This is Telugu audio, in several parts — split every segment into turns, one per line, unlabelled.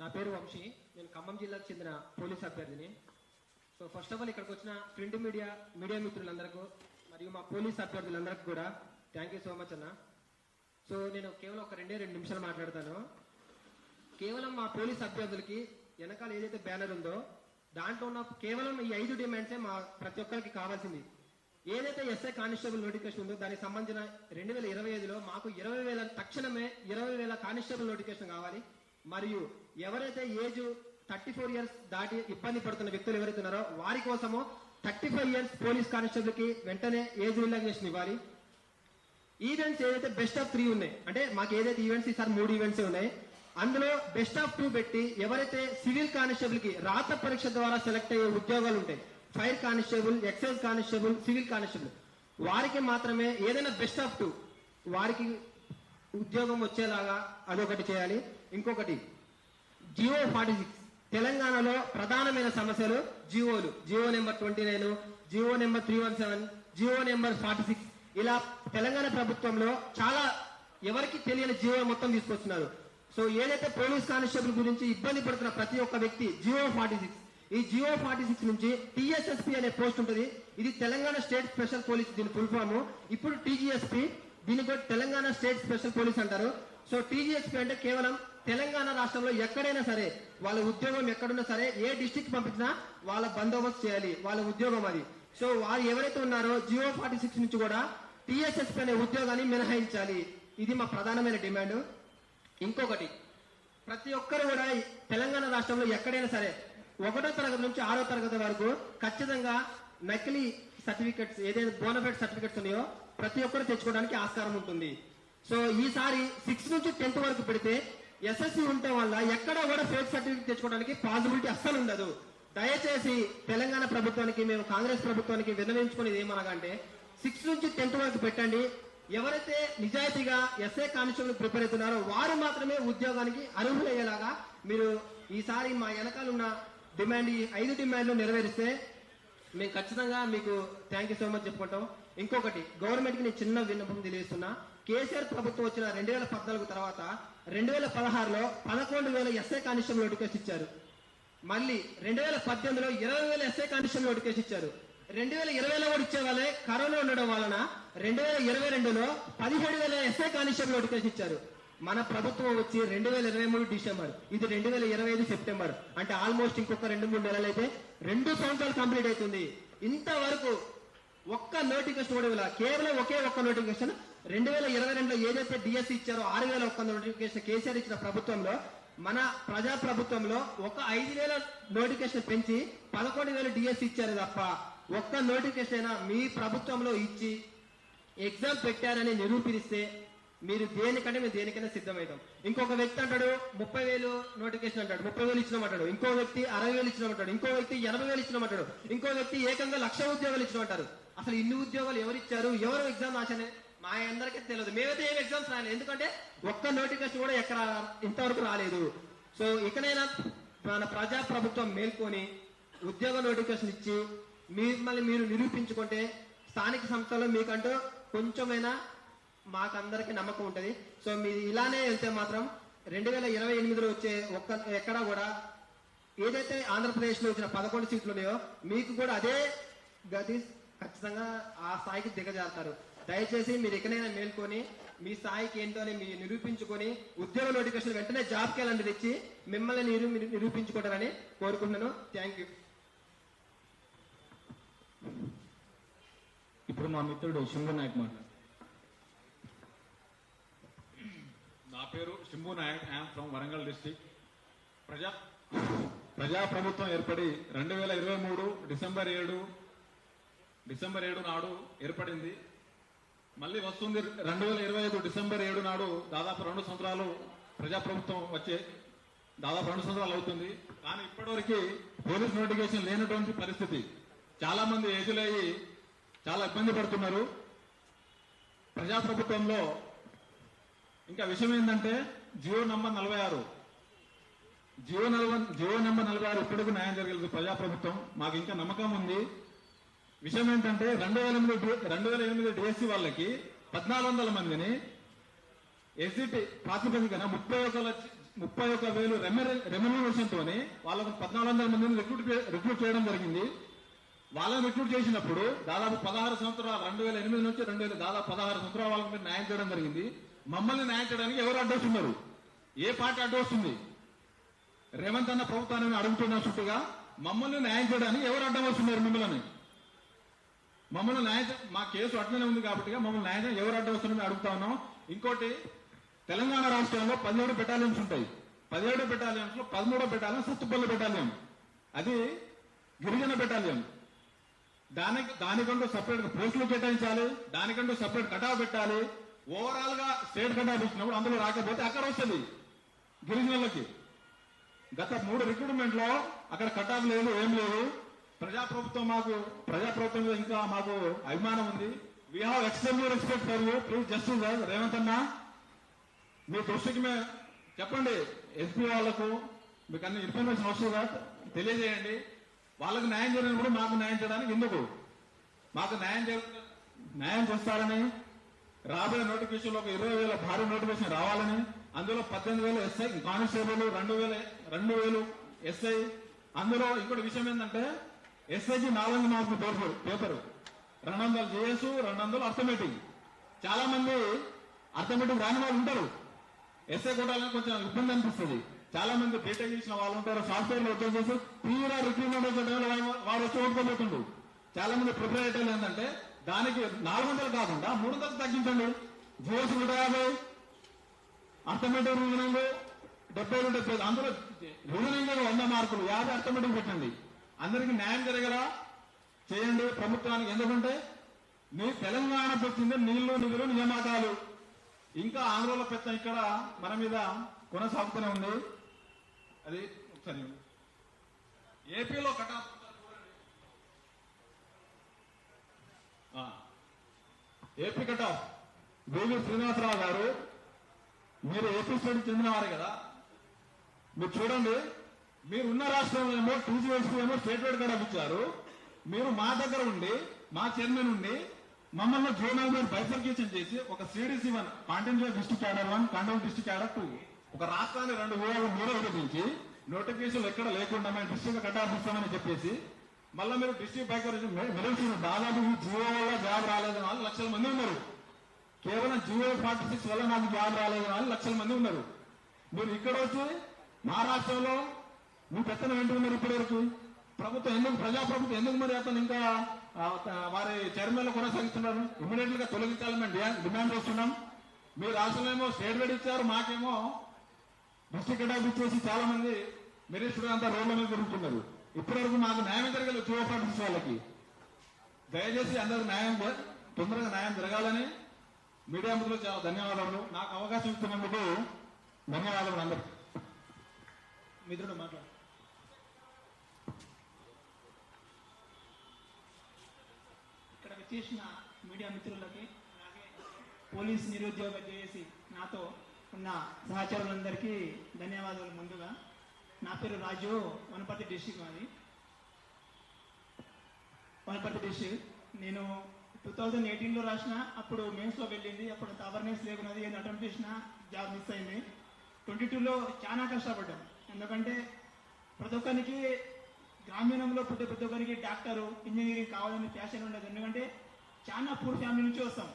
నా పేరు వంశీ. నేను ఖమ్మం జిల్లాకు చెందిన పోలీస్ అభ్యర్థిని. సో ఫస్ట్ ఆఫ్ ఆల్ ఇక్కడికి వచ్చిన ప్రింట్ మీడియా మీడియా మిత్రులందరికీ మరియు మా పోలీస్ అభ్యర్థులందరికీ కూడా థ్యాంక్ యూ సో మచ్ అన్న. సో నేను కేవలం ఒక రెండే రెండు నిమిషాలు మాట్లాడతాను. కేవలం మా పోలీస్ అభ్యర్థులకి వెనకాల ఏదైతే బ్యానర్ ఉందో దాంట్లో ఉన్న కేవలం ఈ ఐదు డిమాండ్సే మా ప్రతి ఒక్కరికి కావాల్సింది. ఏదైతే ఎస్ఐ కానిస్టేబుల్ నోటిఫికేషన్ ఉందో దానికి సంబంధించిన రెండు వేల ఇరవై ఐదులో మాకు ఇరవై వేల తక్షణమే ఇరవై వేల కానిస్టేబుల్ నోటిఫికేషన్ కావాలి. మరియు ఎవరైతే ఏజ్ థర్టీ ఫోర్ ఇయర్స్ దాటి ఇబ్బంది పడుతున్న వ్యక్తులు ఎవరైతే ఉన్నారో వారి కోసము థర్టీ ఫైవ్ ఇయర్స్ పోలీస్ కానిస్టేబుల్కి వెంటనే ఏజ్ రిలాక్సేషన్ ఇవ్వాలి. ఈవెంట్స్ ఏదైతే బెస్ట్ ఆఫ్ త్రీ ఉన్నాయి అంటే మాకు ఏదైతే ఈవెంట్స్ ఈసారి మూడు ఈవెంట్స్ ఉన్నాయి అందులో బెస్ట్ ఆఫ్ టూ పెట్టి ఎవరైతే సివిల్ కానిస్టేబుల్కి రాత పరీక్ష ద్వారా సెలెక్ట్ అయ్యే ఉద్యోగాలు ఉంటాయి fire constable excise constable civil constable వారికి మాత్రమే ఏదైనా బెస్ట్ ఆఫ్ టూ వారికి ఉద్యోగం వచ్చేలాగా అదొకటి చేయాలి. ఇంకొకటి జియో ఫార్టీ సిక్స్. తెలంగాణలో ప్రధానమైన సమస్యలు జియోలు. GO number twenty nine GO number three one seven GO number forty six. ఇలా తెలంగాణ ప్రభుత్వంలో చాలా ఎవరికి తెలియని జియో మొత్తం తీసుకొస్తున్నారు. సో ఏదైతే పోలీస్ కానిస్టేబుల్ గురించి ఇబ్బంది పడుతున్న ప్రతి ఒక్క వ్యక్తి జియో ఫార్టీ సిక్స్. ఈ జియో ఫార్టీ సిక్స్ నుంచి టీఎస్ఎస్పి అనే పోస్ట్ ఉంటుంది. ఇది తెలంగాణ స్టేట్ స్పెషల్ పోలీస్ దీని ఫుల్ ఫామ్. ఇప్పుడు టీజీఎస్పి దీని కూడా తెలంగాణ స్టేట్ స్పెషల్ పోలీస్ అంటారు. సో టీజీఎస్పీ అంటే కేవలం తెలంగాణ రాష్ట్రంలో ఎక్కడైనా సరే వాళ్ళ ఉద్యోగం ఎక్కడున్నా సరే ఏ డిస్టిక్ పంపించినా వాళ్ళ బందోబస్తు చేయాలి వాళ్ళ ఉద్యోగం అది. సో వారు ఎవరైతే ఉన్నారో జియో ఫార్టీ సిక్స్ నుంచి కూడా టీఎస్ఎస్ అనే ఉద్యోగాన్ని మినహాయించాలి. ఇది మా ప్రధానమైన డిమాండ్. ఇంకొకటి ప్రతి ఒక్కరు కూడా తెలంగాణ రాష్ట్రంలో ఎక్కడైనా సరే ఒకటో తరగతి నుంచి ఆరో తరగతి వరకు ఖచ్చితంగా నకిలీ సర్టిఫికెట్స్ ఏదైతే బోనఫైడ్ సర్టిఫికెట్స్ ఉన్నాయో ప్రతి ఒక్కరు తెచ్చుకోవడానికి ఆస్కారం ఉంటుంది. సో ఈసారి సిక్స్ నుంచి టెన్త్ వరకు పెడితే ఎస్ఎస్సి ఉండటం వల్ల ఎక్కడ కూడా ఫేక్ సర్టిఫికేట్ తెచ్చుకోవడానికి పాసిబిలిటీ అస్సలు ఉండదు. దయచేసి తెలంగాణ ప్రభుత్వానికి మేము కాంగ్రెస్ ప్రభుత్వానికి విన్నవించుకునేది ఏమనగంటే సిక్స్ నుంచి టెన్త్ వరకు పెట్టండి. ఎవరైతే నిజాయితీగా ఎస్ఏ కానిస్టేబుల్ ప్రిపేర్ అవుతున్నారో వారు మాత్రమే ఉద్యోగానికి అర్హులయ్యేలాగా మీరు ఈసారి మా వెనకాల ఉన్న డిమాండ్ ఈ ఐదు డిమాండ్లు నెరవేరిస్తే మేము ఖచ్చితంగా మీకు థ్యాంక్ యూ సో మచ్ చెప్పుకుంటాం. ఇంకొకటి గవర్నమెంట్కి నేను చిన్న విన్నపం తెలియజేస్తున్నా. కేసీఆర్ ప్రభుత్వం వచ్చిన రెండు వేల పద్నాలుగు తర్వాత రెండు వేల పదహారులో పదకొండు వేల ఎస్ఐ కానిస్టేబుల్ నోటిఫికేషన్ ఇచ్చారు. మళ్ళీ రెండు వేల పద్దెనిమిదిలో ఇరవై వేల ఎస్ఐ కానిస్టేబుల్ నోటిఫికేషన్ ఇచ్చారు. రెండు వేల ఇరవైలో కూడా ఇచ్చే వాళ్ళే కరోనా ఉండడం వలన రెండు వేల ఇరవై రెండులో పదిహేడు వేల ఎస్ఐ కానిస్టేబుల్ నోటిఫికేషన్ ఇచ్చారు. మన ప్రభుత్వం వచ్చి రెండు వేల ఇరవై మూడు డిసెంబర్. ఇది రెండు వేల ఇరవై ఐదు సెప్టెంబర్. అంటే ఆల్మోస్ట్ ఇంకొక రెండు మూడు నెలలు అయితే రెండు సంవత్సరాలు కంప్లీట్ అవుతుంది. ఇంతవరకు ఒక్క నోటిఫికేషన్ కూడా ఇవ్వాలి. కేవలం ఒకే ఒక్క నోటిఫికేషన్ రెండు వేల ఇరవై రెండులో ఏదైతే డిఎస్సి ఇచ్చారో ఆరు వేల ఒక్క నోటిఫికేషన్ కేసీఆర్ ఇచ్చిన ప్రభుత్వంలో మన ప్రజా ప్రభుత్వంలో ఒక ఐదు వేల నోటిఫికేషన్ పెంచి పదకొండు వేల డిఎస్సి ఇచ్చారు తప్ప ఒక్క నోటిఫికేషన్ అయినా మీ ప్రభుత్వంలో ఇచ్చి ఎగ్జామ్ పెట్టారని నిరూపిస్తే మీరు దేనికంటే మేము దేనికైనా సిద్ధమవుతాం. ఇంకొక వ్యక్తి అంటాడు ముప్పై వేలు నోటిఫికేషన్ అంటాడు ముప్పై వేలు ఇచ్చినామంటాడు. ఇంకో వ్యక్తి అరవై వేలు ఇచ్చినామంటాడు. ఇంకో వ్యక్తి ఎనభై వేలు ఇచ్చినామంటాడు. ఇంకో వ్యక్తి ఏకంగా లక్ష ఉద్యోగాలు ఇచ్చినామంటారు. అసలు ఇన్ని ఉద్యోగాలు ఎవరు ఇచ్చారు ఎవరు ఎగ్జామ్ రాశారు? మా అందరికీ తెలియదు. మేమైతే ఏం ఎగ్జామ్స్ రాలేదు. ఎందుకంటే ఒక్క నోటిఫికేషన్ కూడా ఎక్కడ ఇంతవరకు రాలేదు. సో ఇకనైనా మన ప్రజా ప్రభుత్వం మేల్కొని ఉద్యోగ నోటిఫికేషన్ ఇచ్చి మిమ్మల్ని మీరు నిరూపించుకుంటే స్థానిక సంస్థలో మీకంటూ కొంచెమైనా మాకందరికీ నమ్మకం ఉంటుంది. సో మీరు ఇలానే వెళ్తే మాత్రం రెండు వేల ఇరవై ఎనిమిదిలో వచ్చే ఒక్క ఎక్కడా కూడా ఏదైతే ఆంధ్రప్రదేశ్లో వచ్చిన పదకొండు సీట్లు ఉన్నాయో మీకు కూడా అదే గతి ఖచ్చితంగా ఆ స్థాయికి దిగజారుతారు. దయచేసి మీరు ఎక్కడైనా మేల్కొని మీ స్థాయికి ఏంటో అని మీరు నిరూపించుకొని ఉద్యోగ నోటిఫికేషన్ వెంటనే జాబ్ క్యాలెండర్ ఇచ్చి మిమ్మల్ని నిరూ నిరూపించుకుంటారని కోరుకుంటున్నాను. థ్యాంక్ యూ
ఇప్పుడు మా మిత్రుడు శంభు నాయక్ మాట్లాడు.
నా పేరు Shambhu Nayak. I'm from Warangal district ప్రజా ప్రజా ప్రభుత్వం ఏర్పడి రెండు వేల ఇరవై మూడు డిసెంబర్ ఏడు డిసెంబర్ ఏడు నాడు ఏర్పడింది. మళ్ళీ వస్తుంది రెండు వేల ఇరవై ఐదు డిసెంబర్ ఏడు నాడు దాదాపు రెండు సంవత్సరాలు ప్రజాప్రభుత్వం వచ్చే దాదాపు రెండు సంవత్సరాలు అవుతుంది. కానీ ఇప్పటివరకు పోలీస్ నోటిఫికేషన్ లేనటువంటి పరిస్థితి. చాలా మంది ఏజులయ్యి చాలా ఇబ్బంది పడుతున్నారు. ప్రజాప్రభుత్వంలో ఇంకా విషయం ఏంటంటే జియో నంబర్ నలభై ఆరు. జియో నలభై జియో నెంబర్ నలభై ఆరు ఇప్పటికీ న్యాయం జరగలేదు ప్రజాప్రభుత్వం. మాకు ఇంకా నమ్మకం ఉంది. విషయం ఏంటంటే రెండు వేల ఎనిమిది రెండు వేల ఎనిమిది డిఎస్సి వాళ్ళకి పద్నాలుగు వందల మందిని ఎస్జిటి ప్రాతిపదికన ముప్పై ఒక లక్ష ముప్పై ఒక్క వేలు రెమ్యునరేషన్ తోని వాళ్ళకు పద్నాలుగు వందల మందిని రిక్రూట్ రిక్రూట్ చేయడం జరిగింది. వాళ్ళని రిక్రూట్ చేసినప్పుడు దాదాపు పదహారు సంవత్సరాలు రెండు వేల ఎనిమిది నుంచి రెండు వేల దాదాపు పదహారు సంవత్సరాల వాళ్ళకి మీరు న్యాయం చేయడం జరిగింది. మమ్మల్ని న్యాయం చేయడానికి ఎవరు అడ్డొస్తున్నారు ఏ పార్టీ అడ్డొస్తుంది రేవంత్ అన్న ప్రభుత్వాన్ని అడుగుతున్న చుట్టుగా మమ్మల్ని న్యాయం చేయడానికి ఎవరు అడ్డం వస్తున్నారు మిమ్మల్ని? మమ్మల్ని న్యాయం మా కేసు అట్లనే ఉంది కాబట్టి మమ్మల్ని న్యాయం ఎవరు అడ్డం అడుగుతా ఉన్నాం. ఇంకోటి తెలంగాణ రాష్ట్రంలో పదిహేడు బెటాలియన్స్ ఉంటాయి. పదిహేడు బెటాలియన్స్లో పదమూడో బెటాలియన్ సత్తుపల్లి బెటాలియన్ అది గిరిజన బెటాలియన్ దానికి దానికంటూ సపరేట్ పోస్టులు కేటాయించాలి. దానికంటూ సపరేట్ కటావ్ పెట్టాలి. ఓవరాల్గా స్టేట్ కటాఫ్ ఇచ్చినప్పుడు అందులో రాకపోతే అక్కడ వస్తుంది గిరిజనులకి. గత మూడు రిక్రూట్మెంట్లో అక్కడ కటాఫ్ లేదు ఏం లేదు ప్రజాప్రభుత్వం మాకు ప్రజాప్రభుత్వం మీద ఇంకా మాకు అభిమానం ఉంది. We have extend respect for you please justice Revanth అన్న మీ దృష్టికి మేము చెప్పండి. ఎస్పీ వాళ్ళకు మీకు అన్ని ఇన్ఫర్మేషన్ వస్తుందా తెలియజేయండి. వాళ్ళకు న్యాయం చేయడానికి మాకు న్యాయం చేయడానికి ఎందుకు? మాకు న్యాయం చే న్యాయం చేస్తారని రాబోయే నోటిఫికేషన్ ఒక ఇరవై వేల భారీ నోటిఫికేషన్ రావాలని అందులో పద్దెనిమిది వేలు ఎస్ఐ కానిస్టేబుల్ రెండు వేల రెండు వేలు ఎస్ఐ అందులో ఇంకోటి విషయం ఏంటంటే ఎస్ఐకి నాలుగు మార్కులు పేపర్ పేపర్. రెండు వందలు జేఎస్ రెండు వందలు అర్థమెటిక్. చాలా మంది అర్థమెటిక్ రాని వాళ్ళు ఉంటారు. ఎస్ఐ కొట్టాలని కొంచెం ఇబ్బంది అనిపిస్తుంది. చాలా మంది బీటెక్ చేసిన వాళ్ళు ఉంటారు సాఫ్ట్వేర్లో ఉద్యోగం చేసి తీరా రిక్రూట్మెంట్ వచ్చే వాడు- వచ్చి ఓడుకోబోతుండు చాలా మంది ప్రిపేర్ ప్రిపరేటర్ ఏంటంటే దానికి నాలుగు వందలు కాకుండా మూడు వందలు తగ్గించండి. జిఎస్ నూట యాభై అర్థమెటిక్ రీజనింగ్ డెబ్బై డెబ్బై అందులో రీజనింగ్ వంద మార్కులు యాభై అర్థమెటిక్ పెట్టండి. అందరికి న్యాయం జరగరా చేయండి. ప్రభుత్వానికి ఎందుకంటే నీ తెలంగాణ పెట్టింది నీళ్ళు నిధులు నియామకాలు. ఇంకా ఆంధ్రలో పెద్ద ఇక్కడ మన మీద కొనసాగుతూనే ఉంది. అది ఒకసారి ఏపీలో కటా ఏపీ కటా వేవి శ్రీనివాసరావు గారు మీరు ఏపీ స్టేట్ చెందినవారు కదా. మీరు చూడండి. మీరు ఉన్న రాష్ట్రంలో ఏమో టూ ఏమో స్టేట్ వైడ్ కట్ ఇచ్చారు మీరు మా దగ్గర ఉండి మా చైర్మన్ ఉండి మమ్మల్ని జోనల్ మీద బైఫర్కేషన్ చేసి ఒక CDC one content district cadre one content district cadre two ఒక రాష్ట్రాన్ని రెండు ఊళ్ళలో మూడో విభజించి నోటిఫికేషన్ ఎక్కడ లేకుండా మేము డిస్టిక్ కట్టాల్సిస్తామని చెప్పేసి మళ్ళీ మీరు డిస్టిక్ బైకర్ మెలిసిన దాదాపు జియో వల్ల జాబ్ రాలేదు నాలుగు లక్షల మంది ఉన్నారు. కేవలం జియో ఫార్టీ సిక్స్ వల్ల నాకు జాబ్ రాలేదు నాలుగు లక్షల మంది ఉన్నారు. మీరు ఇక్కడ వచ్చి మా నువ్వు మీ పెత్తనం ఏంటున్నారు ఇప్పటి వరకు ప్రభుత్వం ఎందుకు ప్రజాప్రభుత్వం ఎందుకు మరి అతను ఇంకా వారి చైర్మన్లు కొనసాగిస్తున్నారు? ఇమీడియట్గా తొలగించాలని మేము డిమాండ్- డిమాండ్ చేస్తున్నాం. మీ రాష్ట్రంలో స్టేట్ వైడ్ ఇచ్చారు మాకేమో డిస్ట్రిక్ట్ కటాఫ్ ఇచ్చేసి చాలా మంది మినిస్టర్ అంతా రోడ్ల మీద తిరుగుతున్నారు. ఇప్పటివరకు మాకు న్యాయం జరగలేదు జియో ఫార్టీ వాళ్ళకి. దయచేసి అందరికి న్యాయం తొందరగా న్యాయం జరగాలని మీడియా మిత్రులు చాలా ధన్యవాదాలు. నాకు అవకాశం ఇస్తున్నందుకు ధన్యవాదాలు అందరికి.
మిత్రుడు మాట్లాడు.
చేసిన మీడియా మిత్రులకి అలాగే పోలీస్ నిరుద్యోగ చేసి నాతో ఉన్న సహచరులందరికీ ధన్యవాదాలు ముందుగా. నా పేరు రాజు వనపర్తి డిస్టిక్ మాది. వనపర్తి డిస్టిక్ నేను టూ థౌజండ్ ఎయిటీన్లో రాసిన అప్పుడు మెయిన్స్లో వెళ్ళింది అప్పుడు అవర్నెస్ లేకున్నది ఏదో అటెంప్ట్ చేసినా జాబ్ మిస్ అయింది. ట్వంటీ టూలో చాలా కష్టపడ్డాం ఎందుకంటే ప్రతి ఒక్కరికి గ్రామీణంలో పుట్టే ప్రతి ఒక్కరికి డాక్టరు ఇంజనీరింగ్ కావాలని ఫ్యాషన్ ఉండదు. ఎందుకంటే చాలా పూర్ ఫ్యామిలీ నుంచి వస్తాం.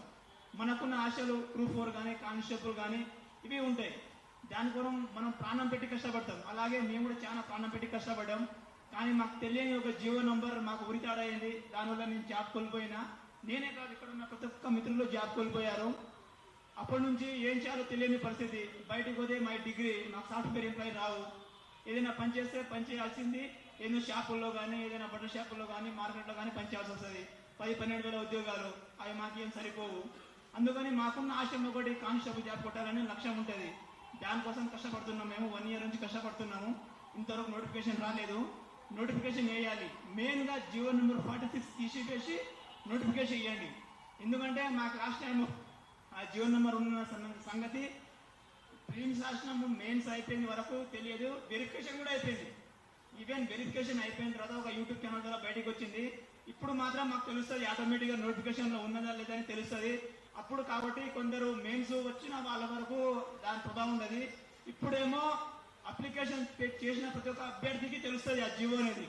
మనకున్న ఆశలు గ్రూప్ ఫోర్ కానీ కానిస్టేబుల్ కానీ ఇవి ఉంటాయి. దానికోసం మనం ప్రాణం పెట్టి కష్టపడతాం. అలాగే మేము కూడా చాలా ప్రాణం పెట్టి కష్టపడ్డాం. కానీ మాకు తెలియని ఒక జియో నంబర్ మాకు ఉరితాడైంది. దానివల్ల నేను జాబ్ కోల్పోయినా. నేనే కాదు ఇక్కడ ఉన్న ప్రతి ఒక్క మిత్రులు జాబ్ కోల్పోయారు. అప్పటి నుంచి ఏం చేయాలో తెలియని పరిస్థితి. బయటకు పోతే మై డిగ్రీ నాకు సాఫ్ట్వేర్ ఎంప్లాయీ రావు. ఏదైనా పని చేస్తే పని చేయాల్సింది. ఏదైనా షాపుల్లో కానీ ఏదైనా బట్టల షాపుల్లో కానీ మార్కెట్లో కానీ పని చేయాల్సి వస్తుంది. పది పన్నెండు వేల ఉద్యోగాలు అవి మాకేం సరిపోవు. అందుకని మాకున్న ఆశయం ఒకటి కానిస్టేబుల్ జాబ్ కొట్టాలని లక్ష్యం ఉంటుంది. దానికోసం కష్టపడుతున్నాం మేము వన్ ఇయర్ నుంచి కష్టపడుతున్నాము. ఇంతవరకు నోటిఫికేషన్ రాలేదు. నోటిఫికేషన్ వేయాలి. మెయిన్గా జియో నెంబర్ ఫార్టీ సిక్స్ తీసిపేసి నోటిఫికేషన్ ఇవ్వండి ఎందుకంటే మాకు లాస్ట్ టైం ఆ జియో నెంబర్ ఉన్న సంగతి. ప్రిలిమ్స్ రాసినాము మెయిన్స్ అయిపోయింది వరకు తెలియదు. వెరిఫికేషన్ కూడా అయిపోయింది. ఈవెన్ వెరిఫికేషన్ అయిపోయిన తర్వాత ఒక యూట్యూబ్ ఛానల్ ద్వారా బయటకు వచ్చింది. ఇప్పుడు మాత్రం మాకు తెలుస్తుంది ఆటోమేటిక్గా నోటిఫికేషన్లో ఉన్నదా లేదా అని తెలుస్తుంది. అప్పుడు కాబట్టి కొందరు మెయిన్స్ వచ్చిన వాళ్ళ వరకు దాని ప్రభావం ఉన్నది ఇప్పుడేమో అప్లికేషన్ చేసిన ప్రతి ఒక్క అభ్యర్థికి తెలుస్తుంది ఆ జీవో అనేది.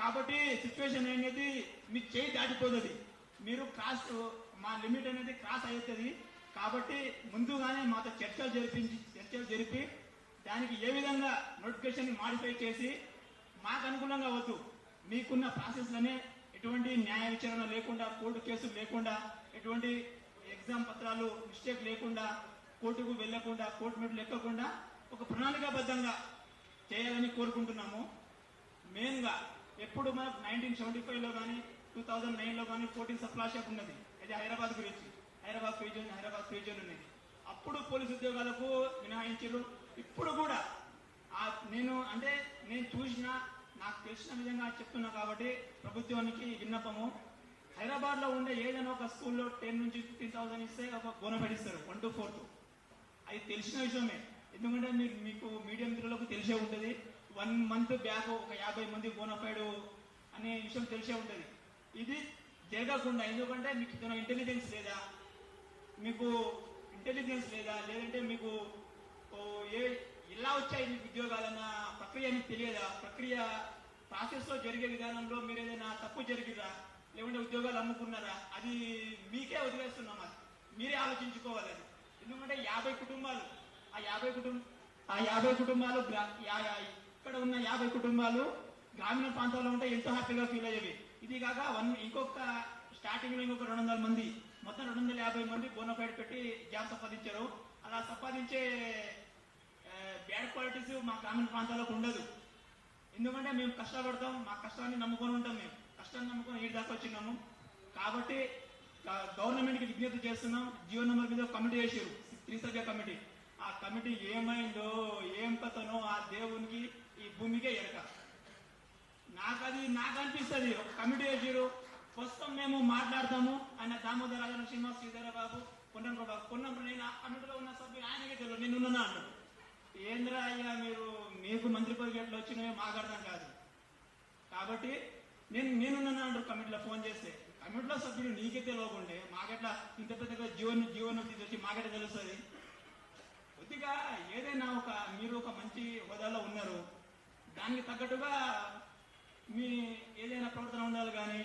కాబట్టి సిచ్యువేషన్ అనేది మీ చేయి దాటిపోతుంది. మీరు క్రాస్ మా లిమిట్ అనేది క్రాస్ అవుతుంది కాబట్టి ముందుగానే మాతో చర్చలు జరిపించి చర్చలు జరిపి దానికి ఏ విధంగా నోటిఫికేషన్ మాడిఫై చేసి మాకు అనుకూలంగా వద్దు. మీకున్న ప్రాసెస్లనే ఎటువంటి న్యాయ విచారణ లేకుండా కోర్టు కేసులు లేకుండా ఎటువంటి ఎగ్జామ్ పత్రాలు మిస్టేక్ లేకుండా కోర్టుకు వెళ్ళకుండా కోర్టు మెట్లు ఎక్కకుండా ఒక ప్రణాళికాబద్ధంగా చేయాలని కోరుకుంటున్నాము. మెయిన్గా ఎప్పుడు మనకు నైన్టీన్ సెవెంటీ ఫైవ్లో కానీ టూ థౌజండ్ నైన్లో కానీ ఫోర్టీన్ సప్లాషప్ ఉన్నది. అది హైదరాబాద్ గురించి. హైదరాబాద్ రీజియన్ హైదరాబాద్ రీజియన్ ఉన్నది అప్పుడు పోలీసు ఉద్యోగాలకు మినహాయించారు. ఇప్పుడు కూడా నేను అంటే నేను చూసిన నాకు తెలిసిన విధంగా చెప్తున్నా కాబట్టి ప్రభుత్వానికి విన్నపము. హైదరాబాద్లో ఉండే ఏదైనా ఒక స్కూల్లో టెన్ నుంచి ఫిఫ్టీన్ థౌసండ్ ఇస్తే ఒక బోనఫైడ్ ఇస్తారు వన్ టు ఫోర్త్ అది తెలిసిన విషయమే. ఎందుకంటే మీరు మీకు మీడియం మిత్రులకు తెలిసే ఉంటుంది. వన్ మంత్ బ్యాక్ ఒక యాభై మంది బోనఫైడ్ అనే విషయం తెలిసే ఉంటుంది. ఇది జరగకుండా ఎందుకంటే మీకు ఇతను ఇంటెలిజెన్స్ లేదా మీకు ఇంటెలిజెన్స్ లేదా లేదంటే మీకు ఏ ఎలా వచ్చాయి మీకు ఉద్యోగాలన్న ప్రక్రియ మీకు తెలియదా? ప్రక్రియ ప్రాసెస్లో జరిగే విధానంలో మీరు ఏదైనా తప్పు జరిగిరా లేకుంటే ఉద్యోగాలు అమ్ముకున్నారా? అది మీకే వదిలేస్తున్నాం అది. మీరే ఆలోచించుకోవాలి అది. ఎందుకంటే యాభై కుటుంబాలు ఆ యాభై కుటుంబం ఆ యాభై కుటుంబాలు గ్రా- యా- ఇక్కడ ఉన్న యాభై కుటుంబాలు గ్రామీణ ప్రాంతాల్లో ఉంటే ఎంతో హ్యాపీగా ఫీల్ అయ్యేవి. ఇది కాక వన్ ఇంకొక స్టార్టింగ్లో ఇంకొక రెండు వందల మంది మొత్తం రెండు వందల యాభై మంది బోనఫైడ్ పెట్టి జాబ్ సంపాదించారు. అలా సంపాదించే బ్యాడ్ క్వాలిటీస్ మా గ్రామీణ ప్రాంతాలకు ఉండదు. ఎందుకంటే మేము కష్టపడతాం మా కష్టాన్ని నమ్ముకొని ఉంటాం మేము. కష్టాన్ని నమ్ముకొని ఈ దాకా వచ్చినాము. కాబట్టి గవర్నమెంట్కి విజ్ఞప్తి చేస్తున్నాం జియో నెంబర్ మీద కమిటీ వేసారు త్రిసభ్య కమిటీ. ఆ కమిటీ ఏమైందో ఏం కథనో ఆ దేవునికి ఈ భూమికే ఎరక. నాకు అది నాకు అనిపిస్తుంది ఒక కమిటీ వేసారు ప్రస్తుతం మేము మాట్లాడతాము ఆయన దామోదర రాజన శ్రీనివాస్ శ్రీధర బాబు పొన్నం బాబు. పొన్నం నేను ఆ కమిటీలో ఉన్న సభ్యులు ఆయనకే తెలియదు నేను ఉన్నాను అన్నాడు ఏంద్రా అయ్యా మీరు? మీకు మంత్రి పదవి ఎట్లా వచ్చినాయో మాకు అర్థం కాదు. కాబట్టి నేను నేనున్నాను అంటారు కమిటీలో ఫోన్ చేస్తే. కమిటీలో సభ్యులు నీకే తెలియకుండే. మాకెట్లా ఇంత పెద్దగా జీవన జీవనం తీసుకొచ్చి మాకెట్లా తెలుస్తుంది? కొద్దిగా ఏదైనా ఒక మీరు ఒక మంచి హోదాలో ఉన్నారు. దానికి తగ్గట్టుగా మీ ఏదైనా ప్రవర్తన ఉండాలి కానీ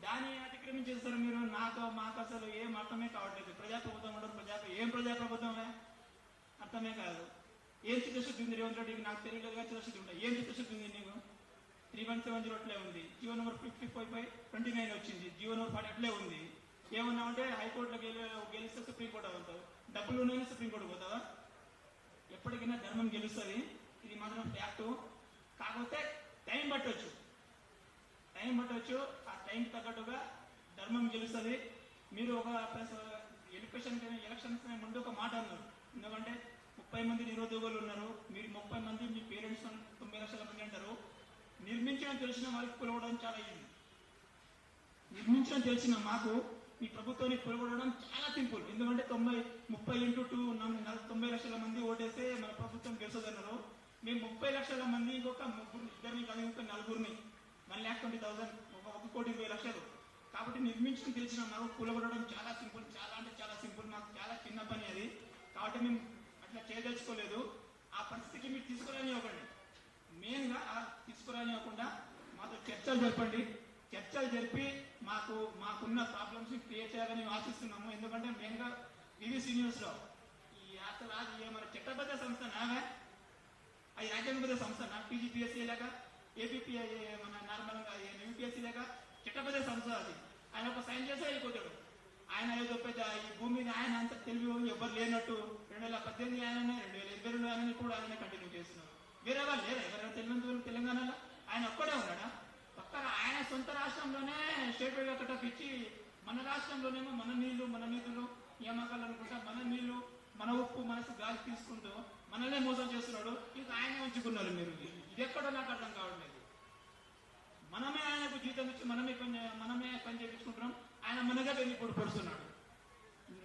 దాన్ని అతిక్రమించేస్తారు మీరు. నాకు మాకు అసలు ఏం అర్థమే కావట్లేదు. ప్రజాప్రభుత్వం ఉండదు ప్రజా ఏం ప్రజాప్రభుత్వమే అర్థమే కాదు. ఏం చూపిస్తుంది రేవంత్ నాకు తెలియలేదు కానీ ఉంటాయి. ఏం చూపిస్తుంది నీకు? త్రీ వన్ సెవెన్ జీరో అట్లే ఉంది. GO number fifty five five twenty nine వచ్చింది. జియో నెంబర్ ఫార్టీ అట్లే ఉంది. ఏమన్నా అంటే హైకోర్టులో గెలి గెలిస్తే సుప్రీంకోర్టు అవుతావు డబ్బులు ఉన్నాయని సుప్రీంకోర్టు పోతావా? ఎప్పటికైనా ధర్మం గెలుస్తుంది. ఇది మాత్రం ఫ్యాక్ట్ కాకపోతే టైం పట్టవచ్చు టైం పట్టవచ్చు ఆ టైం తగ్గట్టుగా ధర్మం గెలుస్తుంది. మీరు ఒక ప్లస్ ఎడ్యుకేషన్ ఎలక్షన్స్ ముందు ఒక ముప్పై మంది నిరుద్యోగులు ఉన్నారు. మీరు ముప్పై మంది మీ పేరెంట్స్ తొంభై లక్షల మంది అంటారు. నిర్మించడం తెలిసిన వారికి పిలవడం చాలా ఈజీ నిర్మించడం తెలిసిన మాకు మీ ప్రభుత్వాన్ని పిలవడం చాలా సింపుల్ ఎందుకంటే తొంభై ముప్పై ఇంటూ టూ తొంభై లక్షల మంది ఓటేస్తే మన ప్రభుత్వం గెలుస్తుందన్నారు. మేము ముప్పై లక్షల మంది ఇంకొక ముగ్గురు ఇద్దరిని కాదు ఇంకొక నలుగురిని. వన్ ల్యాక్ ట్వంటీ థౌసండ్ ఒక ఒక కోటి ఇరవై లక్షలు. కాబట్టి నిర్మించడం తెలిసిన మాకు కూలగొట్టడం చాలా సింపుల్ చాలా అంటే చాలా సింపుల్ మాకు చాలా చిన్న పని అది. కాబట్టి మేము ప్రయత్నం చేయదలుచుకోలేదు. ఆ పరిస్థితికి మీరు తీసుకురానివ్వకండి. మెయిన్గా ఆ తీసుకురానివ్వకుండా మాతో చర్చలు జరపండి. చర్చలు జరిపి మాకు మాకున్న ప్రాబ్లమ్స్ క్రియేట్ చేయాలని ఆశిస్తున్నాము. ఎందుకంటే మెయిన్గా వివి సీనియర్స్లో ఈ అసలు ఏమైనా మన చట్టబద్ధ సంస్థ నాగా అది రాజ్యాంగబద్ధ సంస్థ నా పీజీపీఎస్సీ లేక ఏపీపీఐ మన నార్మల్గా యూపీఎస్సీ లేక చట్టబద్ధ సంస్థ అది. ఆయన ఒక సైన్ చేస్తే వెళ్ళిపోతాడు. ఆయన ఏదో పెద్ద ఈ భూమి ఆయన అంత తెలివి ఎవరు లేనట్టు రెండు వేల పద్దెనిమిది ఆయన రెండు వేల ఇరవై రెండు ఆయన కూడా ఆయన కంటిన్యూ చేస్తున్నారు వేరే వాళ్ళు లేరా? ఎవరైనా తెలంగాణ తెలంగాణలో? ఆయన ఒక్కడే ఉన్నాడా? పక్కన ఆయన సొంత రాష్ట్రంలోనే స్టేట్ వైడ్ కట్టప్ ఇచ్చి మన రాష్ట్రంలోనేమో మన నీళ్ళు మన నిధులు నియామకాలు అనుకుంటా మన నీళ్ళు మన ఉప్పు మనసు గాలి తీసుకుంటూ మనల్నే మోసం చేస్తున్నాడు. ఇంకా ఆయనే ఉంచుకున్నారు మీరు. ఇది ఎక్కడో నాకు అర్థం కావట్లేదు. మనమే ఆయనకు జీతం ఇచ్చి మనమే పని మనమే పని చేయించుకుంటున్నాం. ఆయన మనగా ఇప్పుడు పడుతున్నాడు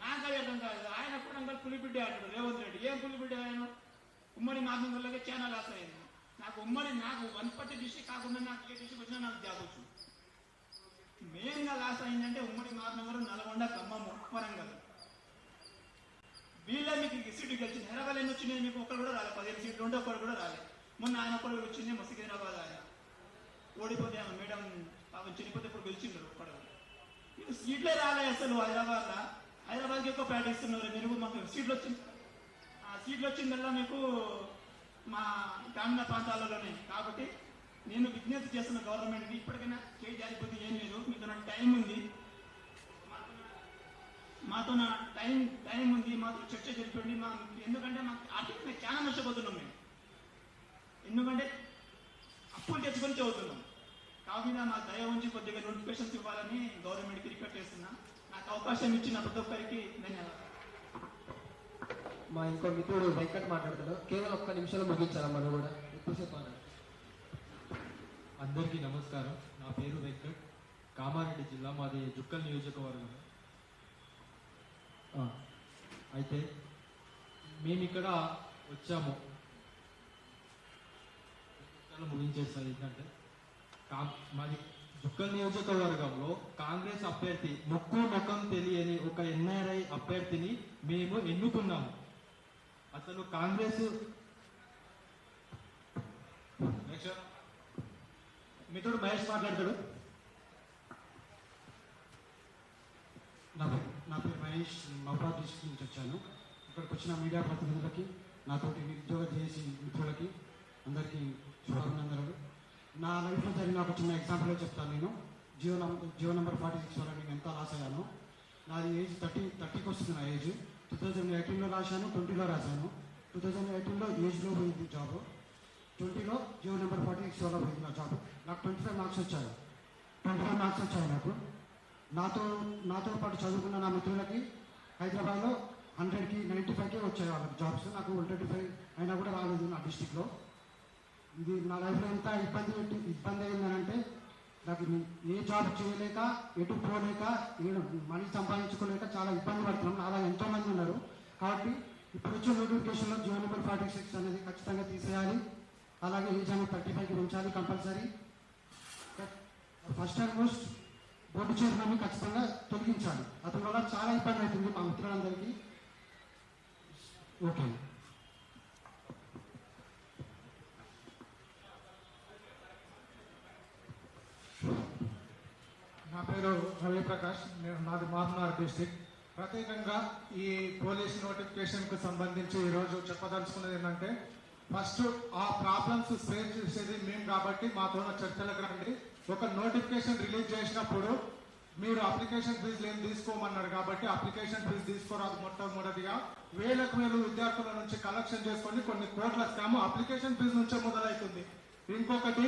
నాకు అది అర్థం కాదు ఆయన కూడా ఇంకా పులిబిడ్డ అంటాడు రేవంత్ రెడ్డి. ఏం పులిబిడ్డ ఆయన ఉమ్మడి మార్గం వల్లకే చాలా లాస్ అయింది నాకు ఉమ్మడి నాకు వనపర్తి డిస్టిక్ కాకుండా నాకు ఏ డిస్టిక్ వచ్చినా నాకు జాబ్ మెయిన్గా లాస్ అయిందంటే ఉమ్మడి మాధనగరం నల్గొండ ఖమ్మం వరంగల్. వీళ్ళ మీకు సీట్లు సీటు గెలిచింది. హైదరాబాద్ ఎన్ని వచ్చినాయి మీకు? ఒక్కరు కూడా రాలేదు పదిహేను సీట్లు ఉంటే ఒక్కరు కూడా రాలేదు మొన్న ఆయన ఒక్కరు వచ్చింది మా సికింద్రాబాద్ ఆయన. ఓడిపోతే మేడం పాపం చనిపోతే ఇప్పుడు గెలిచిండ్రు ఒక్కడు సీట్లే రాలే అసలు హైదరాబాద్ లా హైదరాబాద్కి ఎక్కువ ప్రకటిస్తున్నారు మీరు మాకు సీట్లు వచ్చింది. ఆ సీట్లు వచ్చిందల్లా మీకు మా గ్రామీణ ప్రాంతాలలోనే. కాబట్టి నేను విజ్ఞప్తి చేస్తున్న గవర్నమెంట్కి ఇప్పటికైనా చేయి జారిపోతే ఏం లేదు. మీతో నా టైం ఉంది. మాతో నా టైం టైం ఉంది. మాతో చర్చ జరిపండి. మా ఎందుకంటే మాకు ఆర్థికంగా చాలా నష్టపోతున్నాం మేము. ఎందుకంటే అప్పులు తెచ్చుకొని చదువుతున్నాం. కాబట్టి మా దయ ఉంచి కొద్దిగా నోటిఫికేషన్స్ ఇవ్వాలని గవర్నమెంట్కి రిక్వెస్ట్ చేస్తున్నా. నాకు అవకాశం ఇచ్చిన ప్రతి ఒక్కరికి ధన్యవాదాలు.
మా ఇంకో మిత్రుడు వెంకట్ మాట్లాడుతాడు కేవలం ఒక్క నిమిషంలో ముగించాలి మనం కూడా? ఎక్కువసేపు
అందరికీ నమస్కారం. నా పేరు వెంకట్. కామారెడ్డి జిల్లా మాది జుక్కల్ నియోజకవర్గం. ఆ, అయితే మేము ఇక్కడ వచ్చాము. చాలా ముగించేస్తారు ఏంటంటే మాది జుక్కల్ నియోజకవర్గంలో కాంగ్రెస్ అభ్యర్థి ముక్కు ముఖం తెలియని ఒక ఎన్ఆర్ఐ అభ్యర్థిని మేము ఎన్నుకున్నాము. అతను కాంగ్రెస్ మిత్రుడు మహేష్ మాట్లాడతాడు.
నా పేరు నా పేరు మహేష్ మహబాద్ డిస్ట్రిక్ట్ నుంచి వచ్చాను. ఇక్కడికి వచ్చిన మీడియా ప్రతినిధులకి నాతోటి నిరుద్యోగ చేసి మిత్రులకి అందరికీ శుభాభినందనలు నా నాకు చిన్న ఎగ్జాంపుల్ చెప్తాను నేను. GO number GO number forty six వల్ల నేను ఎంత లాస్ అయ్యాను. నాది ఏజ్ థర్టీ థర్టీకి వస్తుంది నా ఏజ్ టూ థౌజండ్ ఎయిటీన్లో రాశాను ట్వంటీలో రాశాను. టూ థౌజండ్ ఎయిటీన్లో ఏజ్లో పోయింది జాబ్ ట్వంటీలో జియో నెంబర్ ఫార్టీ సిక్స్ వల్ల పోయింది నా జాబ్ నాకు ట్వంటీ ఫైవ్ మార్క్స్ వచ్చాయి. ట్వంటీ ఫైవ్ మార్క్స్ వచ్చాయి నాకు. నాతో నాతో పాటు చదువుకున్న నా మిత్రులకి హైదరాబాద్లో హండ్రెడ్కి నైంటీ ఫైవ్కే వచ్చాయి వాళ్ళకి జాబ్స్ నాకు ట్వంటీ ఫైవ్ అయినా కూడా రాలేదు నా డిస్టిక్లో ఇది నా లైఫ్లో ఎంత ఇబ్బంది పెట్టి ఇబ్బంది అయిందనంటే నాకు ఏ జాబ్ చేయలేక ఎటు పోలేక నేను మనీ సంపాదించుకోలేక చాలా ఇబ్బంది పడుతున్నాం అలా ఎంతో మంది ఉన్నారు. కాబట్టి ఇప్పుడు వచ్చే నోటిఫికేషన్లో జియో నెంబర్ ఫార్టీ సిక్స్ అనేది ఖచ్చితంగా తీసేయాలి. అలాగే ఏజ్ అనేది థర్టీ ఫైవ్కి ఉంచాలి compulsory. First and most board chairman ఖచ్చితంగా తొలగించాలి. అతని వల్ల చాలా ఇబ్బంది అవుతుంది మా మిత్రులందరికీ. ఓకే
నా పేరు రవిప్రకాష్ నేను నాది మామనార్ డిస్టిక్ ప్రత్యేకంగా ఈ పోలీస్ నోటిఫికేషన్కు సంబంధించి ఈరోజు చెప్పదలుచుకున్నది ఏంటంటే ఫస్ట్ ఆ ప్రాబ్లమ్స్ ఫేస్ చేసేది మేము కాబట్టి మాతో చర్చలకు రండి. ఒక నోటిఫికేషన్ రిలీజ్ చేసినప్పుడు మీరు అప్లికేషన్ ఫీజులు ఏం తీసుకోమన్నారు కాబట్టి అప్లికేషన్ ఫీజు తీసుకోరాదు మొట్టమొదటిగా. వేలకు వేలు విద్యార్థుల నుంచి కలెక్షన్ చేసుకొని కొన్ని కోట్ల స్కామ్ అప్లికేషన్ ఫీజు నుంచే మొదలవుతుంది. ఇంకొకటి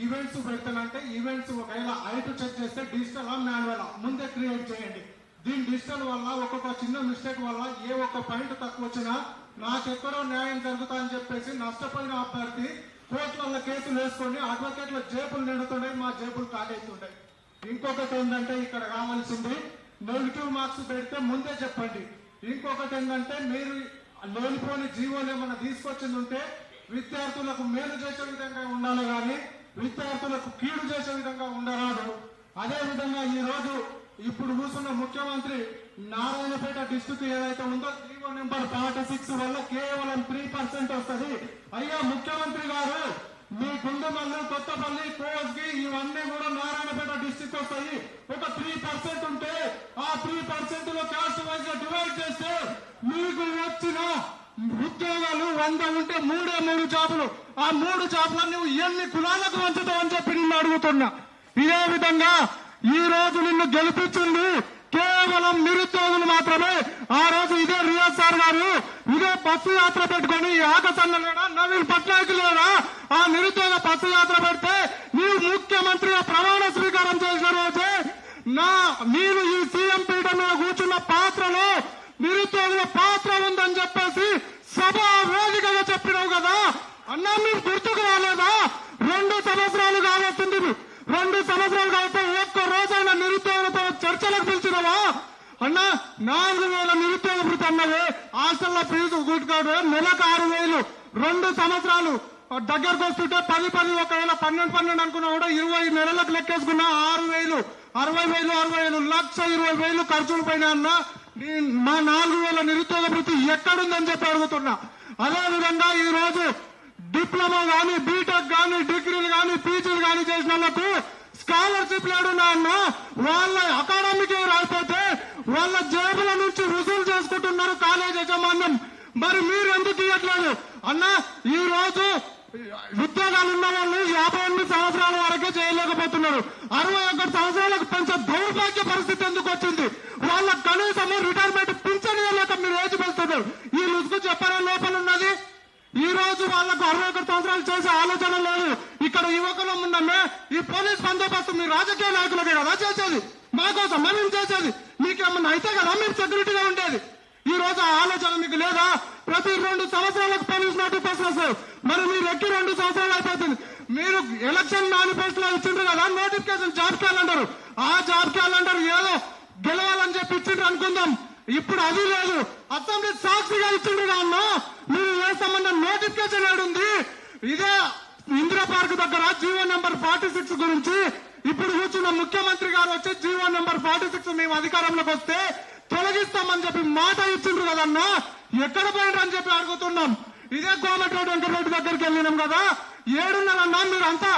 ఈవెంట్స్ పెట్టాలంటే ఈవెంట్స్ ఒకవేళ ఐటు చెక్ చేస్తే డిజిటల్ మాన్యువల్ ముందే క్రియేట్ చేయండి. దీని డిజిటల్ వల్ల ఒక్కొక్క చిన్న మిస్టేక్ వల్ల ఏ ఒక్క పాయింట్ తక్కువ వచ్చినా నాకెక్కడో న్యాయం జరుగుతా అని చెప్పేసి నష్టపోయిన అభ్యర్థి కోర్టులలో కేసులు వేసుకొని అడ్వకేట్ల జేబులు నిండుతుండే మా జేబులు ఖాళీ అవుతుంటాయి ఇంకొకటి ఏంటంటే ఇక్కడ కావాల్సింది నెగిటివ్ మార్క్స్ పెడితే ముందే చెప్పండి. ఇంకొకటి ఏంటంటే మీరు లేనిపోని జీవోలు ఏమైనా తీసుకొచ్చింది ఉంటే విద్యార్థులకు మేలు చేసే విధంగా ఉండాలి కానీ విద్యార్థులకు కీడు చేసే విధంగా ఉండరాదు. అదే విధంగా ఈ రోజు ఇప్పుడు కూర్చున్న ముఖ్యమంత్రి నారాయణపేట డిస్టిక్ ఏదైతే ఉందో జీవో నెంబర్ ఫార్టీ సిక్స్ వల్ల కేవలం త్రీ పర్సెంట్ వస్తుంది. అయ్యా ముఖ్యమంత్రి గారు మీ గుండెమల్లు కొత్తపల్లి కోస్గి ఇవన్నీ కూడా నారాయణపేట డిస్టిక్ వస్తాయి. ఒక త్రీ పర్సెంట్ ఉంటే ఆ త్రీ పర్సెంట్లో క్యాస్ట్ వైజ్ డివైడ్ చేస్తే మీకు వచ్చిన ఉద్యోగాలు వంద ఉంటే మూడే మూడు జాబులు. ఆ మూడు జాబులను నువ్వు ఎన్ని కులాలకు వంచుతావు అని చెప్పి నిన్ను అడుగుతున్నా. ఇదే విధంగా ఈ రోజు నిన్ను గెలిపించింది కేవలం నిరుద్యోగులు మాత్రమే. ఆ రోజు ఇదే రియాజ్ సార్ గారు ఇదే బస్సు యాత్ర పెట్టుకొని ఆకసన్న లేడా నవీన్ పట్నాయక్ లేడా? ఆ నిరుద్యోగ బస్సు యాత్ర పెడితే నీవు ముఖ్యమంత్రిగా ప్రమాణ స్వీకారం చేసిన రోజే నా నేను ఈ సీఎం పీఠంలో కూర్చున్న పాత్రలో నిరుద్యోగుల పాత్ర ఉందని చెప్పేసి సభ వేదికగా చెప్పినావు కదా. అన్నా మీరు గుర్తుకు రాలేదా? రెండు సంవత్సరాలు కావస్తుంది రెండు సంవత్సరాలు కాబట్టి ఒక్క రోజైనా నిరుద్యోగులతో చర్చలకు పిలిచినవా? అన్నా నాలుగు వేల నిరుద్యోగ భృతి అన్నది హాస్టల్లో ఫీజు గుట్టుకోవడం నెలకు ఆరు వేలు. రెండు సంవత్సరాలు దగ్గరకు వస్తుంటే పది పది ఒకవేళ పన్నెండు పన్నెండు అనుకున్నా కూడా ఇరవై నెలలకు లెక్కేసుకున్నా ఆరు వేలు. అరవై వేలు అరవై వేలు లక్ష ఇరవై వేలు ఖర్చులు పైన అన్నా. మా నాలుగు వేల నిరుద్యోగ వృత్తి ఎక్కడుందని చెప్పి అడుగుతున్నా. అదే విధంగా ఈ రోజు డిప్లొమా కానీ బీటెక్ కానీ డిగ్రీలు కానీ పీజీలు గాని చేసిన వాళ్ళకు స్కాలర్షిప్ వాళ్ళ అకాడమిక్ రాకపోతే వాళ్ళ జేబుల నుంచి వసూలు చేసుకుంటున్నారు కాలేజ్ యజమాన్యం. మరి మీరు ఎందుకు ఇవ్వట్లేదు అన్న ఈ రోజు ఉద్యోగాలు ఉన్న వాళ్ళు యాభై ఎనిమిది సంవత్సరాల వరకే చేయలేకపోతున్నారు. అరవై ఒకటి సంవత్సరాలకు పెంచే దౌర్భాగ్య పరిస్థితి ఎందుకు వచ్చింది? వాళ్ళ కనీసము రిటైర్మెంట్ పింఛన్ లేక మీరు ఏజ్ పెడుతున్నారు ఈ లుసుకు చెప్పనే లోపల ఉన్నది. ఈ రోజు వాళ్ళకు అరవై ఒకటి సంవత్సరాలు చేసే ఆలోచన లేదు. ఇక్కడ యువకులం ఉన్నామే ఈ పోలీస్ బందోబస్తు మీ రాజకీయ నాయకులకే కదా చేసేది. మా కోసం మనం చేసేది. మీకేమన్నా అయితే కదా మీరు సెక్యూరిటీగా ఉండేది. ఈ రోజు ఆలోచన మీకు లేదా? ప్రతి రెండు సంవత్సరాలకు పోలీస్ ప్రశ్న వస్తాయి మరి మీరు ఎక్కి రెండు సంవత్సరాలు అయిపోతుంది. మీరు ఎలక్షన్ మేనిఫెస్టోలో ఇచ్చిండ్రు కదా నోటిఫికేషన్ జాబ్ క్యాలెండర్ ఆ జాబ్ క్యాలెండర్ ఏదో గెలవాలని చెప్పి ఇచ్చిండ్రు అనుకుందాం. ఇప్పుడు అది లేదు. అసెంబ్లీ సాక్షిగా ఇచ్చిండ్రు కామ్మా మీరు ఏ సంబంధం? నోటిఫికేషన్ ఏడుంది ఇదే ఇందిరా పార్క్ దగ్గర జీవో నెంబర్ ఫార్టీ సిక్స్ గురించి. ఇప్పుడు కూర్చున్న ముఖ్యమంత్రి గారు వచ్చి జీవో నెంబర్ ఫార్టీ సిక్స్ మేము అధికారంలోకి వస్తే తొలగిస్తామని చెప్పి మాట ఇచ్చిండ్రు కదన్నా ఎక్కడ పోయిండ్రు అని చెప్పి అడుగుతున్నాం. ఇదే కోమటిరెడ్డి వెంకటరెడ్డి దగ్గరికి వెళ్ళినాం కదా. ఏడున్నరన్నా మీరంతా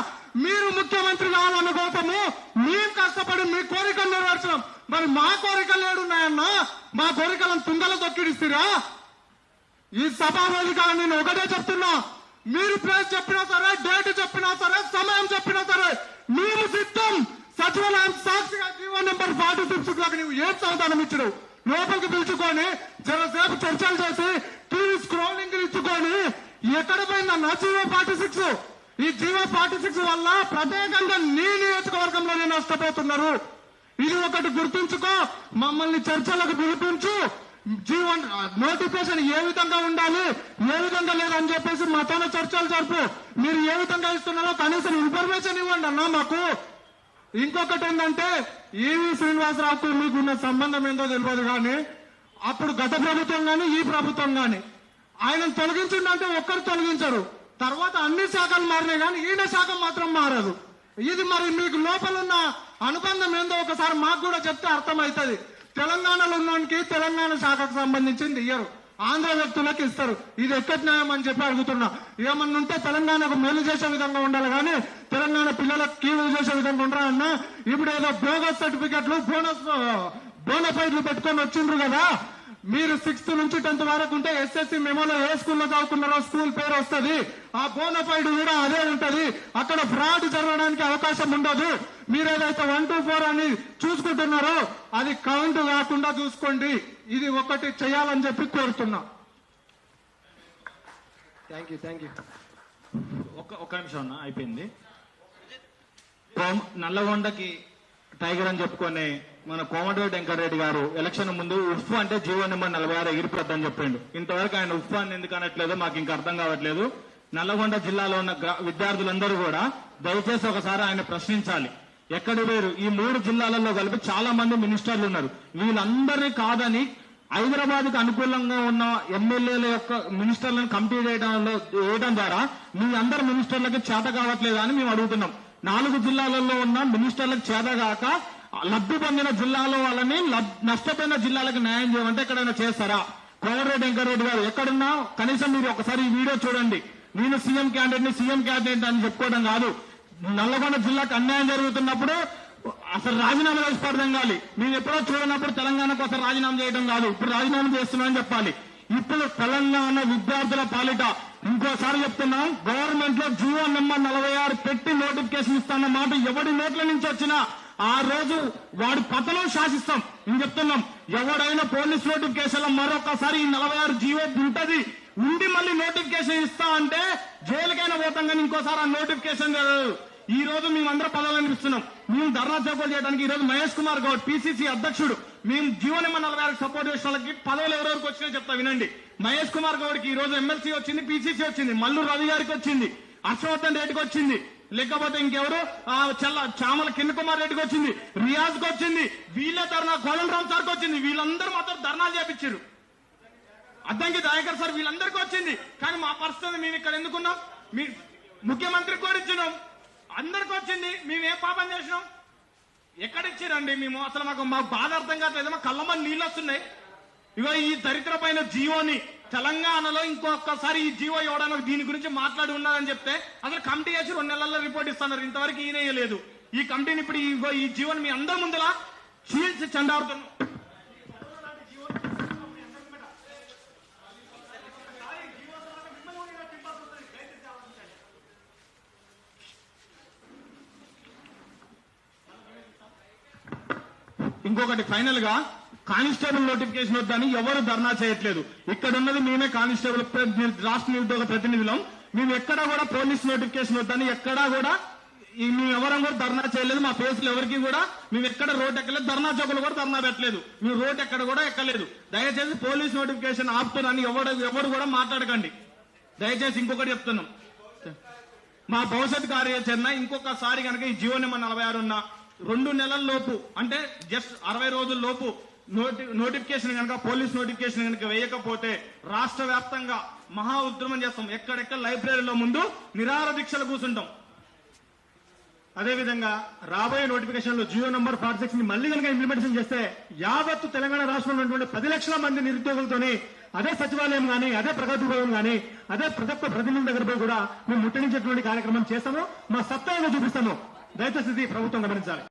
మీరు ముఖ్యమంత్రి కావాలన్న కోసము మేము కష్టపడి మీ కోరికలు నెరవేర్చడం మరి మా కోరికలు ఏడున్నాయన్నా? మా కోరికలను తుంగలు తొక్కిడిస్తురా? ఈ సభా నేను ఒకటే చెప్తున్నా. మీరు ప్లేస్ చెప్పినా సరే డేట్ చెప్పినా సరే సమయం చెప్పినా సరే మేము సిద్ధం. సచివాలయం సాక్షిగా జీవో నెంబర్ ఫార్టీ సిక్స్ లాగా నువ్వు ఏం సమాధానం ఇచ్చినావు లోపలికి పిలుచుకొని చాలాసేపు చర్చలు చేసి టీవీ స్క్రోలింగ్ ఇచ్చుకొని ఎక్కడ పోయిందన్న జీవో ఫార్టీ సిక్స్. ఈ జీవో ఫార్టీ సిక్స్ వల్ల ప్రత్యేకంగా నీ నియోజకవర్గంలోనే నష్టపోతున్నారు. ఇది ఒకటి గుర్తుంచుకో. మమ్మల్ని చర్చలకు పిలిపించు. జీవన్ నోటిఫికేషన్ ఏ విధంగా ఉండాలి ఏ విధంగా లేదని చెప్పేసి మాతోనే చర్చలు జరుపు. మీరు ఏ విధంగా ఇస్తున్నారో కనీసం ఇన్ఫర్మేషన్ ఇవ్వండి అన్న మాకు. ఇంకొకటి ఏంటంటే ఈవి శ్రీనివాసరావుకు మీకున్న సంబంధం ఏందో తెలియదు కానీ అప్పుడు గత ప్రభుత్వం కానీ ఈ ప్రభుత్వం కానీ ఆయన తొలగించిందంటే ఒక్కరు తొలగించరు. తర్వాత అన్ని శాఖలు మారినాయి కానీ ఈయన శాఖ మాత్రం మారదు. ఇది మరి మీకు లోపల ఉన్న అనుబంధం ఏందో ఒకసారి మాకు కూడా చెప్తే అర్థమవుతుంది. తెలంగాణలో ఉన్నానికి తెలంగాణ శాఖకు సంబంధించింది ఇయ్యరు. ఆంధ్ర వ్యక్తులకు ఇస్తారు. ఇది ఎక్కడి న్యాయం అని చెప్పి అడుగుతున్నా. ఏమన్నా ఉంటే తెలంగాణకు మేలు చేసే విధంగా ఉండాలి కానీ తెలంగాణ పిల్లలకు కీలు చేసే విధంగా ఉండరా అన్న? ఇప్పుడు ఏదో బోగస్ సర్టిఫికెట్లు బోనస్ బోనఫైడ్లు పెట్టుకొని వచ్చిండ్రు కదా? మీరు సిక్స్త్ నుంచి టెన్త్ వరకు ఉంటే ఎస్ఎస్సి మెమోలో ఏ స్కూల్లో చదువుకున్నారో స్కూల్ పేరు వస్తుంది. ఆ బోనఫైడ్ కూడా అదే ఉంటది. అక్కడ ఫ్రాడ్ జరగడానికి అవకాశం ఉండదు. మీరు ఏదైతే వన్ టూ ఫోర్ అని చూసుకుంటున్నారో అది కౌంట్ కాకుండా చూసుకోండి. ఇది ఒకటి చేయాలని చెప్పి కోరుతున్నా.
థ్యాంక్ యూ థ్యాంక్ యూ
ఒక్క ఒక్క నిమిషం అన్న అయిపోయింది. నల్లగొండకి టైగర్ అని చెప్పుకొని మన కోమటిరెడ్డి వెంకటరెడ్డి గారు ఎలక్షన్ ముందు ఉఫ్ అంటే జీవో నెంబర్ నలభై ఆరు ఎగిరిపోద్దని చెప్పిండు. ఇంతవరకు ఆయన ఉఫ్ అని ఎందుకు అనట్లేదో మాకు ఇంకా అర్థం కావట్లేదు. నల్లగొండ జిల్లాలో ఉన్న విద్యార్థులందరూ కూడా దయచేసి ఒకసారి ఆయన ప్రశ్నించాలి. ఎక్కడ వేరు ఈ మూడు జిల్లాలలో కలిపి చాలా మంది మినిస్టర్లు ఉన్నారు. వీళ్ళందరినీ కాదని హైదరాబాద్కు అనుకూలంగా ఉన్న ఎమ్మెల్యేల యొక్క మినిస్టర్లను కంపీ చేయడంలో వేయడం ద్వారా మీ అందరు మినిస్టర్లకి చేత కావట్లేదా అని మేము అడుగుతున్నాం. నాలుగు జిల్లాలలో ఉన్న మినిస్టర్లకు చేత కాక లబ్ధి పొందిన జిల్లాలో వాళ్ళని లబ్- నష్టపోయిన జిల్లాలకు న్యాయం చేయమంటే ఎక్కడైనా చేస్తారా? కోమరెడ్డి వెంకరెడ్డి గారు ఎక్కడున్నా కనీసం మీరు ఒకసారి ఈ వీడియో చూడండి. నేను సీఎం క్యాండిడేట్ని సీఎం క్యాండిడేట్ అని చెప్పుకోవడం కాదు. నల్లగొండ జిల్లాకు అన్యాయం జరుగుతున్నప్పుడు అసలు రాజీనామా చేసి పడదంగాలి మేము ఎప్పుడో చూడనప్పుడు తెలంగాణ కోసం రాజీనామా చేయడం కాదు. ఇప్పుడు రాజీనామా చేస్తున్నామని చెప్పాలి. ఇప్పుడు తెలంగాణ విద్యార్థుల పాలిట ఇంకోసారి చెప్తున్నాం గవర్నమెంట్లో జీవో నెంబర్ నలభై ఆరు పెట్టి నోటిఫికేషన్ ఇస్తాన్న మాట ఎవడి నోట్ల నుంచి వచ్చినా ఆ రోజు వాడి పతనం శాసిస్తాం. నేను చెప్తున్నాం ఎవడైనా పోలీస్ నోటిఫికేషన్ మరొకసారి ఈ నలభై ఆరు జీవో ఉంటది. ఉండి మళ్ళీ నోటిఫికేషన్ ఇస్తా అంటే జైలుకైనా పోతాం కానీ ఇంకోసారి ఆ నోటిఫికేషన్ జరగదు. ఈ రోజు మేమందరం అందరూ అనిపిస్తున్నాం మేము ధర్నా చేపలు చేయడానికి ఈ రోజు మహేష్ కుమార్ గౌడ్ పిసిసి అధ్యక్షుడు. మేము జీవనమ్మ నలభై ఆరు సపోర్ట్ చేసిన వాళ్ళకి పదవులు ఎవరెవరికి వచ్చినాయో చెప్తా వినండి. మహేష్ కుమార్ గౌడ్కి ఈ రోజు ఎమ్మెల్సీ వచ్చింది పిసిసి వచ్చింది మల్లు రవి గారికి వచ్చింది హర్షవర్ధన్ రెడ్డికి వచ్చింది. లేకపోతే ఇంకెవరు? చల్ల చామల కిన్న కుమార్ రెడ్డికి వచ్చింది రియాజ్కి వచ్చింది వీళ్ళ ధర్నా కోదండరామ్ సార్కి వచ్చింది. వీళ్ళందరూ మాత్రం ధర్నాలు చేపించారు. అద్దంకి దయాకర్ సార్ వీళ్ళందరికీ వచ్చింది. కానీ మా పరిస్థితి మేము ఇక్కడ ఎందుకున్నాం? మీ ముఖ్యమంత్రి కూడా ఇచ్చినాం. అందరికి వచ్చింది. మేము ఏ పాపం చేసినాం? ఎక్కడిచ్చిరండి మేము? అసలు మాకు మాకు బాధ అర్థం కావట్లేదు. మా కళ్ళ నీళ్ళు వస్తున్నాయి.
ఇగో ఈ దరిద్రమైన జీవోని తెలంగాణలో ఇంకొకసారి ఈ జీవో ఇవ్వడానికి దీని గురించి మాట్లాడి ఉన్నారని చెప్తే అసలు కమిటీ వేసి రెండు నెలల్లో రిపోర్ట్ ఇస్తున్నారు. ఇంతవరకు ఈయన లేదు ఈ కమిటీని ఇప్పుడు ఈ జీవోని మీ అందరి ముందులా చీల్చి చెండాడుతున్నాం ఇంకొకటి ఫైనల్గా కానిస్టేబుల్ నోటిఫికేషన్ వద్దని ఎవరు ధర్నా చేయట్లేదు. ఇక్కడ ఉన్నది మేమే కానిస్టేబుల్ రాష్ట్ర నిరుద్యోగ ప్రతినిధులం. మేము ఎక్కడా కూడా పోలీస్ నోటిఫికేషన్ వద్దని ఎక్కడా కూడా మేము ఎవరం కూడా ధర్నా చేయలేదు. మా ఫేస్లు ఎవరికి కూడా మేము ఎక్కడ రోడ్ ఎక్కలేదు. ధర్నా చౌకలు కూడా ధర్నా పెట్టలేదు. మేము రోడ్ ఎక్కడ కూడా ఎక్కలేదు. దయచేసి పోలీస్ నోటిఫికేషన్ ఆపుతారని ఎవరు ఎవరు కూడా మాట్లాడకండి. దయచేసి ఇంకొకటి చెప్తున్నాం. మా భవిష్యత్ కార్యాచరణ ఇంకొకసారి కనుక ఈ జీవో నెంబర్ నలభై ఆరు ఉన్న రెండు నెలల లోపు అంటే జస్ట్ అరవై రోజుల లోపు నోటి నోటిఫికేషన్ కనుక పోలీస్ నోటిఫికేషన్ కనుక వేయకపోతే రాష్ట్ర వ్యాప్తంగా మహా ఉద్యమం చేస్తాం. ఎక్కడెక్కడ లైబ్రరీలో ముందు నిరాహార దీక్షలు కూర్చుంటాం.
అదేవిధంగా రాబోయే నోటిఫికేషన్లో జియో నంబర్ ఫార్టీ ని మళ్ళీ కనుక ఇంప్లిమెంటేషన్ చేస్తే యావత్తు తెలంగాణ రాష్ట్రంలో ఉన్నటువంటి పది లక్షల మంది నిరుద్యోగులతోని అదే సచివాలయం కానీ అదే ప్రగతి భవన్ గానీ అదే ప్రతి ఒక్క ప్రతినిధి దగ్గర పోయి కూడా మేము ముట్టడించేటువంటి కార్యక్రమం చేస్తాము. మా సత్తాను చూపిస్తాము. దయచేసి ప్రభుత్వం గమనించాలి.